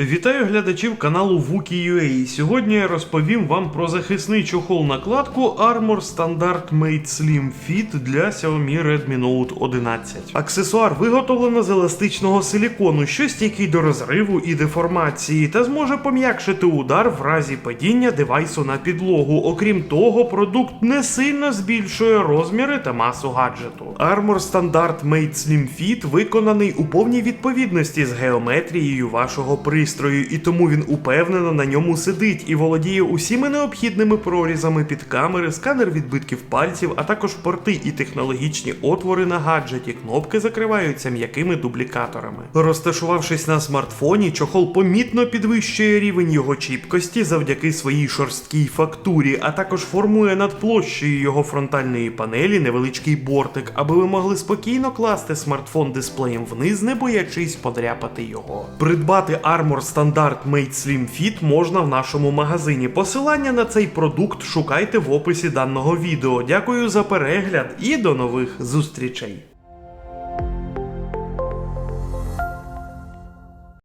Вітаю глядачів каналу Wookie.ua. Сьогодні я розповім вам про захисний чохол накладку Armor Standard Made Slim Fit для Xiaomi Redmi Note 11. Аксесуар виготовлено з еластичного силікону, що стійкий до розриву і деформації, та зможе пом'якшити удар в разі падіння девайсу на підлогу. Окрім того, продукт не сильно збільшує розміри та масу гаджету. Armor Standard Made Slim Fit виконаний у повній відповідності з геометрією вашого пристрою, і тому він упевнено на ньому сидить і володіє усіми необхідними прорізами під камери, сканер відбитків пальців, а також порти і технологічні отвори на гаджеті. Кнопки закриваються м'якими дублікаторами. Розташувавшись на смартфоні, чохол помітно підвищує рівень його чіпкості завдяки своїй шорсткій фактурі, а також формує над площею його фронтальної панелі невеличкий бортик, аби ви могли спокійно класти смартфон дисплеєм вниз, не боячись подряпати його. Придбати Armor Standard Made Slim Fit можна в нашому магазині. Посилання на цей продукт шукайте в описі даного відео. Дякую за перегляд і до нових зустрічей.